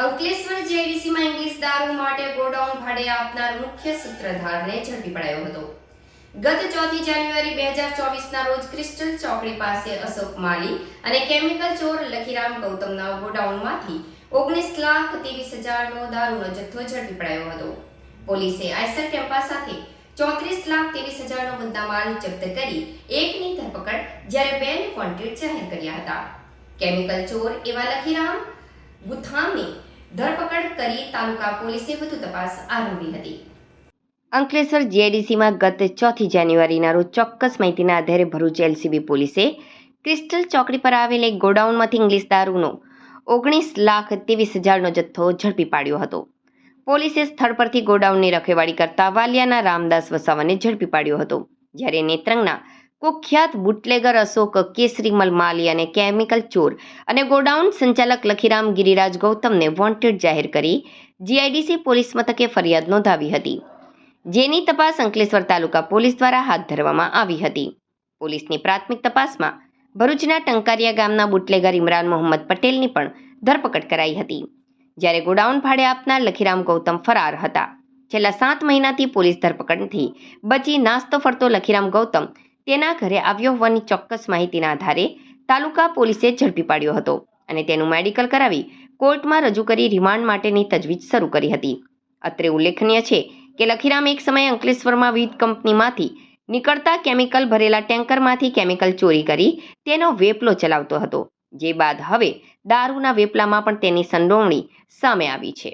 Ankleshwar જીઆઈડીસીમાં English દારૂ માટે godown ભાડે આપનાર મુખ્ય સૂત્રધારને ઝડપી પડાયો હતો. ગત ચોથી જાન્યુઆરી બે હજાર ચોવીસના રોજ ક્રિસ્ટલ ચોકડી પાસે અશોક માલી અને કેમિકલ ચોર લખીરામ ગૌતમના ગોડાઉનમાંથી ઓગણીસ લાખ ત્રેવીસ હજારનો દારૂનો જથ્થો ઝડપી પડાયો હતો. પોલીસે આઈસર ટેમ્પા સાથે ચોત્રીસ લાખ ત્રેવીસ હજારનો મુદ્દામાલ જપ્ત કરી એકની ધરપકડ જ્યારે બેને વોન્ટેડ જાહેર કર્યા હતા. કેમિકલ ચોર એવા લખીરામ ગુથામની ધરપકડ કરી તાલુકા પોલીસે વધુ તપાસ આરંભી હતી. અંકલેશ્વર જીઆઈડીસીમાં ગત ચોથી જાન્યુઆરીના રોજ ચોક્કસ માહિતીના આધારે ભરૂચ એલસીબી પોલીસે ક્રિસ્ટલ ચોકડી પર આવેલ એક ગોડાઉનમાંથી ઇંગ્લિશ દારૂનો ઓગણીસ લાખ ત્રેવીસ હજારનો જથ્થો ઝડપી પાડ્યો હતો. પોલીસે સ્થળ પરથી ગોડાઉનની રખેવાળી કરતા વાલિયાના રામદાસ વસાવાને ઝડપી પાડ્યો હતો. જ્યારે નેત્રંગના કુખ્યાત બુટલેગર અશોક કેસરીમલ માલી અને કેમિકલ ચોર અને ગોડાઉન સંચાલક લખીરામ ગિરિરાજ ગૌતમને વોન્ટેડ જાહેર કરી. જીઆઈડીસી પોલીસ મથકે ફરિયાદ નોંધાવી હતી. જેની તપાસ અંકલેશ્વર તાલુકા પોલીસ દ્વારા હાથ ધરવામાં આવી હતી. પોલીસની પ્રાથમિક તપાસમાં ભરૂચના ટંકારિયા ગામના બુટલેગર ઇમરાન મોહમ્મદ પટેલની પણ ધરપકડ કરાઈ હતી. જ્યારે ગોડાઉન ભાડે આપનાર લખીરામ ગૌતમ ફરાર હતા. છેલ્લા સાત મહિનાથી પોલીસ ધરપકડથી બચી નાસ્તો ફરતો લખીરામ ગૌતમ તેના ઘરે આવ્યો હોવાની ચોક્કસ માહિતીના આધારે તાલુકા પોલીસે ઝડપી પાડ્યો હતો અને તેનું મેડિકલ કરાવી કોર્ટમાં રજૂ કરી રિમાન્ડ માટેની તજવીજ શરૂ કરી હતી. અત્રે ઉલ્લેખનીય છે કે લખીરામ એક સમયે અંકલેશ્વરમાં વિવિધ કંપનીમાંથી નીકળતા કેમિકલ ભરેલા ટેન્કરમાંથી કેમિકલ ચોરી કરી તેનો વેપલો ચલાવતો હતો, જે બાદ હવે દારૂના વેપલામાં પણ તેની સંડોવણી સામે આવી છે.